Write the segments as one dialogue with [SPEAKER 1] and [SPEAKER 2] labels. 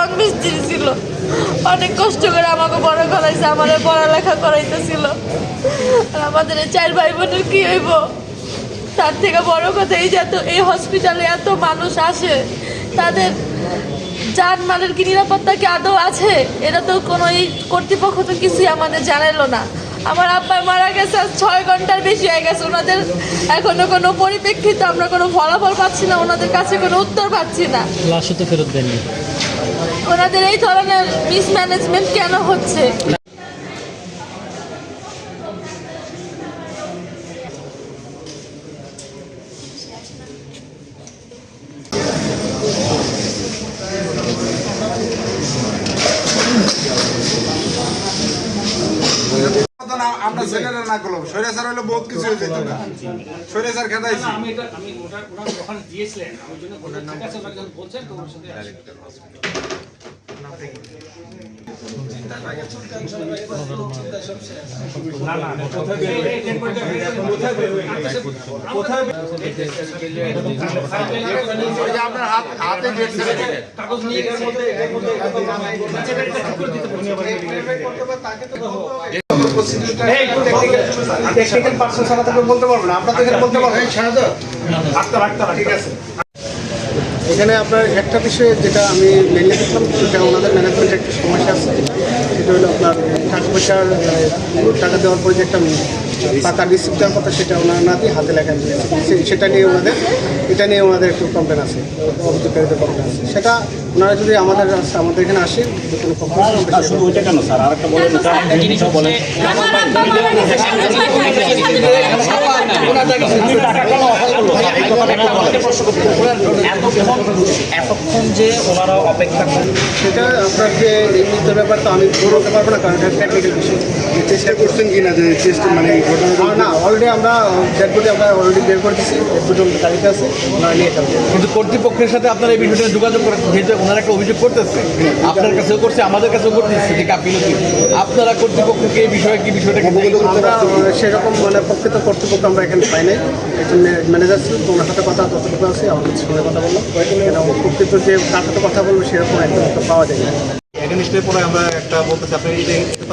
[SPEAKER 1] রং মিস্ত্রি ছিল। অনেক কষ্ট করে আমাকে বড় করাইছে, আমাদের পড়ালেখা করাইতেছিল। আর আমাদের চার ভাই বোনের কি হইব? তার থেকে বড় কথা এই যে এত এই হসপিটালে এত মানুষ আসে, তাদের যানমালের কি নিরাপত্তা কি আদৌ আছে? এটা তো কোনো এই কর্তৃপক্ষ তো কিছুই আমাদের জানালো না। আমার আব্বা মারা গেছে ছয় ঘণ্টার বেশি হয়ে গেছে। ওনাদের এখনও কোনো পরিপ্রেক্ষিতে আমরা কোনো ফলাফল পাচ্ছি না, ওনাদের কাছে কোনো উত্তর পাচ্ছি না।
[SPEAKER 2] তো ফেরত দেননি।
[SPEAKER 1] ওনাদের এই ধরনের মিসম্যানেজমেন্ট কেন হচ্ছে?
[SPEAKER 3] না, আমরা ছেলেরা না করলাম। সৈরাচার হলে বহুত কিছু হয়ে যেত না। সৈরাচার
[SPEAKER 4] আমি এটা আমি ওটা ওনার ওখানে দিয়েছিলেন আমার জন্য ওটা ওটা যখন বলছেন তো ওর সাথে
[SPEAKER 3] আপনার ছেড়ে
[SPEAKER 5] ছাড়া বলতে পারব না আপনার তো বলতে পারবেন ঠিক আছে এখানে আপনার একটা বিষয়ে যেটা আমি মেনলি দেখলাম সেটা ওনাদের ম্যানেজমেন্টের একটা সমস্যা আছে। সেটা হলো আপনার টাকা পয়সার টাকা দেওয়ার পরে যে একটা টাকা রিসিভ দেওয়ার কথা সেটা ওনারা না দিয়ে হাতে লেখা দিয়েছে সেটা নিয়ে ওনাদের এটা নিয়ে ওনাদের একটু কমপ্লেন আছে অভিযোগকারীদের কমপ্লেন আছে। সেটা ওনারা যদি আমাদের আমাদের এখানে আসেন যে কোনো কমপ্লেন
[SPEAKER 6] এতক্ষণ এতক্ষণ যে ওনারা অপেক্ষা করেন।
[SPEAKER 5] সেটা আপনার যে এই মৃত্যুর ব্যাপার তো আমি বলতে পারব না কারণ এটা টেকনিক্যাল বিষয় চেষ্টা করছেন কিনা যে চেষ্টা মানে ঘটনা না অলরেডি আমরা ডেড বডি আমরা অলরেডি বের করে দিচ্ছি ডেড তালিকা আছে ওনারা নিয়ে যাবেন
[SPEAKER 7] কিন্তু কর্তৃপক্ষের সাথে আপনার এই বিষয়টা যোগাযোগ করে যেহেতু ওনারা একটা অভিযোগ করতেছে। আপনার কাছেও করছে আমাদের কাছেও করতেছে যে গাফিলতি আপনারা কর্তৃপক্ষকে এই বিষয়ে কি বিষয়টা
[SPEAKER 5] আমরা সেরকম মানে প্রকৃত কর্তৃপক্ষ আমরা এখানে পাই নাই একজন ম্যানেজার ছিল তো ওনার সাথে কথা যতটুকু আছে? আমাদের সঙ্গে কথা বললাম কেন? প্রকৃত যে কার সাথে কথা বলব সেরকম একদম পাওয়া যায় না।
[SPEAKER 8] এগেনস্টের পরে আমরা একটা বলতেছি আপনি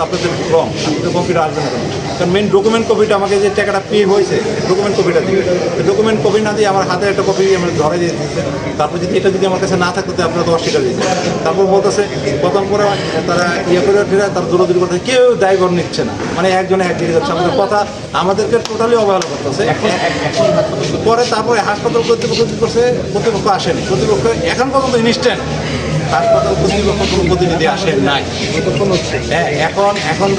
[SPEAKER 8] আপনাদের রং আপনি কপিটা আসবে না কারণ মেন ডকুমেন্ট কপিটা আমাকে যে টাকাটা পে হয়েছে ডকুমেন্ট কপিটা দিবে ডকুমেন্ট কপি না দিয়ে আমার হাতে একটা কপি আমার ধরে দিয়ে দিচ্ছে তারপর যদি এটা যদি আমার কাছে না থাকতো আপনারা তো অস্বীকার দিয়েছে তারপর বলতেছে প্রথম করে তারা ইয়ে করে ফিরে তার দূরদূরি করতে কেউ দায়ভার নিচ্ছে না। মানে একজনে একদিকে যাচ্ছে। আমাদের কথা আমাদেরকে টোটালি অবহেলা করতেছে। পরে তারপরে হাসপাতাল কর্তৃপক্ষ কি করছে? কর্তৃপক্ষ আসেনি। কর্তৃপক্ষ এখন পর্যন্ত ইনস্ট্যান্ট হাসপাতাল কর্তৃপক্ষ কোনো প্রতিনিধি আসেন নাই। হ্যাঁ, এখন এখন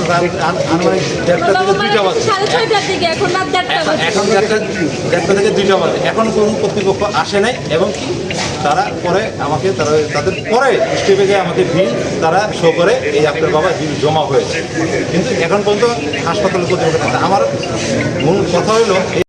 [SPEAKER 8] আনুমানিক দেড়টা থেকে দুইটা বাজে।
[SPEAKER 1] এখন দেড়টা
[SPEAKER 8] এখন-
[SPEAKER 1] বাজে।
[SPEAKER 8] এখন দেড়টা থেকে দুইটা বাজে। এখন কোনো কর্তৃপক্ষ আসে নাই এবং তারা পরে আমাকে তারা তাদের পরে স্টেপে গিয়ে আমাকে বিল তারা শো করে এই আপনার বাবা বিল জমা হয়েছে। কিন্তু এখন পর্যন্ত হাসপাতালের কর্তৃপক্ষ আমার মূল কথা হলো